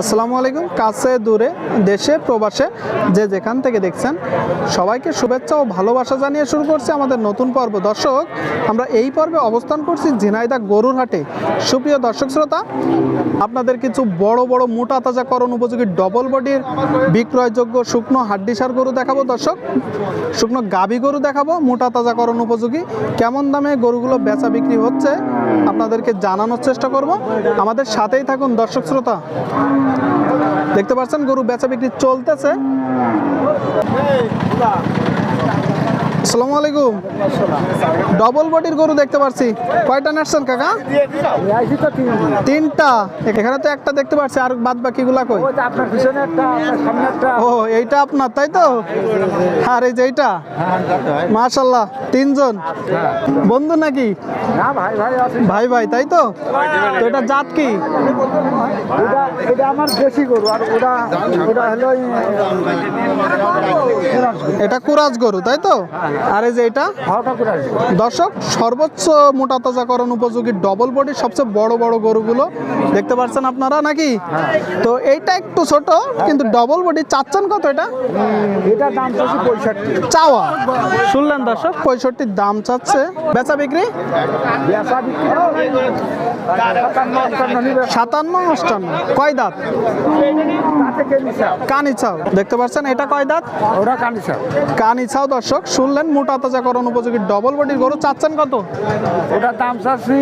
আসসালামু আলাইকুম, কাছে, দূরে, দেশে, প্রবাসে, যে যেখান থেকে দেখছেন, সবাইকে শুভেচ্ছা ও ভালোবাসা জানিয়ে শুরু করছি আমাদের নতুন পর্ব। দর্শক, আমরা এই পর্বে অবস্থান করছি ঝিনাইদা গরুর হাটে সুপ্রিয় দর্শক শ্রোতা, আপনাদের কিছু বড় বড়, মোটা তাজাকরণ উপযোগী ডবল বডির বিক্রয়যোগ্য শুকনো হাড্ডিসার গরু দেখাবো দর্শক। শুকনো গাভী গরু দেখাবো, মোটা তাজাকরণ উপযোগী। কেমন দামে গরুগুলো বেচা বিক্রি হচ্ছে? আপনাদেরকে জানানোর চেষ্টা করব। আমাদের সাথেই থাকুন দর্শক শ্রোতা। দেখতে পাচ্ছেন গরু বেচা বিক্রি চলতেছে। আসসালামু আলাইকুম। ডবল বডির গরু দেখতে পাচ্ছি কয়টা নাচছেন কাকা? তিনটা। এখানে তো একটা দেখতে পাচ্ছি আর বাদ বাকিগুলা কই? ও, এইটা আপনার, তাই তো? আর এই যে এইটা? মাশাল্লাহ তিনজন? বন্ধু নাকি? ভাই ভাই, তাই তো? এটা জাত কি? গরু এটা কুরাজ গরু, তাই তো? আর এই যে এটা? দর্শক, সর্বোচ্চ মোটা তাজাকরণ উপযোগী ডবল বডির সবচেয়ে বড় বড় গরুগুলো দেখতে পাচ্ছেন আপনারা নাকি? তো এইটা একটু ছোট, কিন্তু ডবল বডি চাচ্ছেন কত এটা? এটা দাম চাচ্ছি পঁয়ষট্টি চাওয়া। শুনলেন দর্শক? পঁয়ষট্টির দাম চাচ্ছে। বেচা বিক্রি? সাতান্ন অষ্টান্ন। কয় দাঁত? কানি চাও দেখতে পাচ্ছেন এটা কয় দাঁত? ওরা কানি চাও দর্শক। শুনলেন মোটা তাজাকরণ উপযোগী ডবল বডির গরু। চাচ্ছেন কত? ওটা দাম চাচ্ছি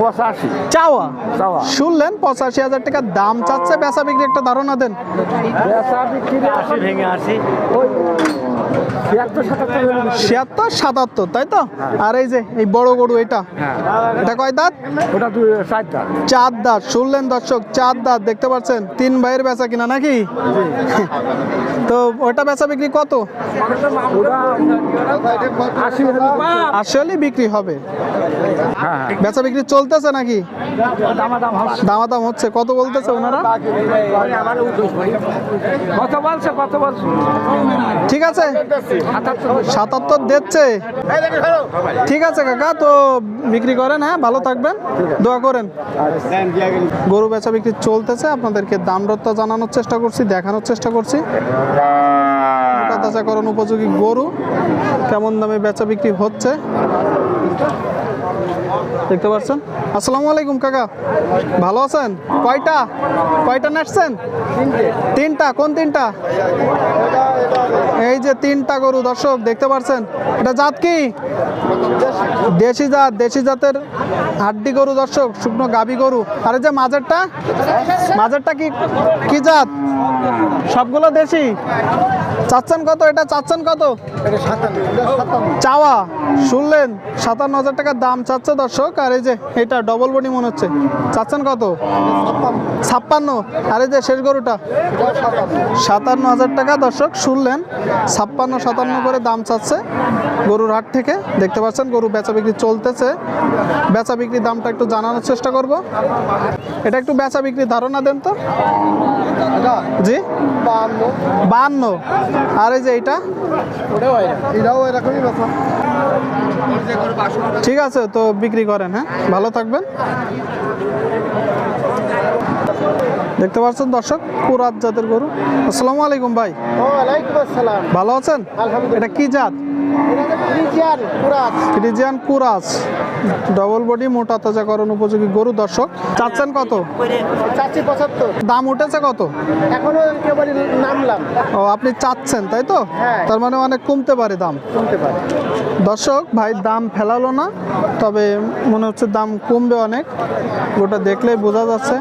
পঁচাশি। চাওয়া। চাওয়া। শুনলেন পঁচাশি হাজার টাকা দাম চাচ্ছে। বেচা বিক্রি একটা ধারণা দেন। বেচা বিক্রি আশি ভেঙে আসি ওই ছিয়াত্তর সাতাত্তর তাই তো? আর এই যে এই বড় গরু এটা? হ্যাঁ। এটা কয় দাঁত? ওটা চার দাঁত। শুনলেন দর্শক চার দাঁত দেখতে পাচ্ছেন? তিন ভাইয়ের বেচা কিনা নাকি? তো ওটা বেচা বিক্রি কত? ওটা আশি হলে আসলে বিক্রি হবে। বেচা বিক্রি চলতেছে নাকি? দামাদাম হচ্ছে। হচ্ছে কত বলতেছে ওনারা? কত বলছে কত বলছে? ঠিক আছে। সাতাত্তর দিচ্ছে। ঠিক আছে কাকা তো বিক্রি করেন হ্যাঁ ভালো থাকবেন। দোয়া করেন। গরু বেচা বিক্রি চলতেছে আপনাদেরকে দাম দরটা জানানোর চেষ্টা করছি দেখানোর চেষ্টা করছি। তাজাকরণ উপযোগী গরু কেমন দামে বেচা বিক্রি হচ্ছে? দেখতে পাচ্ছেন? আসসালামু আলাইকুম, কাকা। ভালো আছেন? কয়টা? কয়টা নাচছেন? তিনটা। কোন তিনটা? এই যে তিনটা গরু, দর্শক, দেখতে পাচ্ছেন? এটা জাত কি? দেশি জাত, দেশি জাতের হাড্ডি গরু, দর্শক, শুকনো গাবি গরু। আর এই যে মাঝেরটা মাঝেরটা কি কি জাত? সবগুলো দেশি? চাচ্ছেন কত? এটা চাচ্ছেন কত? চাওয়া। শুনলেন সাতান্ন হাজার টাকার দাম চাচ্ছে দর্শক আর এই যে এটা ডবল বডি মনে হচ্ছে। চাচ্ছেন কত? ছাপ্পান্ন। আর এই যে শেষ গরুটা? সাতান্ন হাজার টাকা দর্শক শুনলেন ছাপ্পান্ন সাতান্ন করে দাম চাচ্ছে। গরুর হাট থেকে দেখতে পাচ্ছেন গরু বেচা বিক্রি চলতেছে। বেচা বিক্রির দামটা একটু জানানোর চেষ্টা করব। এটা একটু বেচা বিক্রি ধারণা দেন তো। জি? বান্ন। আর এই যে এইটা? ঠিক আছে তো বিক্রি করেন হ্যাঁ? ভালো থাকবেন। দেখতে পাচ্ছেন দর্শক কুরাত জাতের গরু। আসসালামু আলাইকুম ভাই। আসসালাম। ভালো আছেন? আলহামদুলিল্লাহ। এটা কি জাত? ফ্রিজিয়ান কুরাস। ডবল বডি মোটা তাজাকরণ উপযোগী গরু দর্শক। চাচ্ছেন কত? চাচ্ছি পঁচাত্তর। দাম উঠেছে কত? এখনও নামলাম। ও আপনি চাচ্ছেন তাই তো? হ্যাঁ। তার মানে অনেক কমতে পারে দাম। কমতে পারে। দর্শক ভাই দাম ফেলালো না তবে মনে হচ্ছে দাম কমবে অনেক। ওটা দেখলেই বোঝা যাচ্ছে।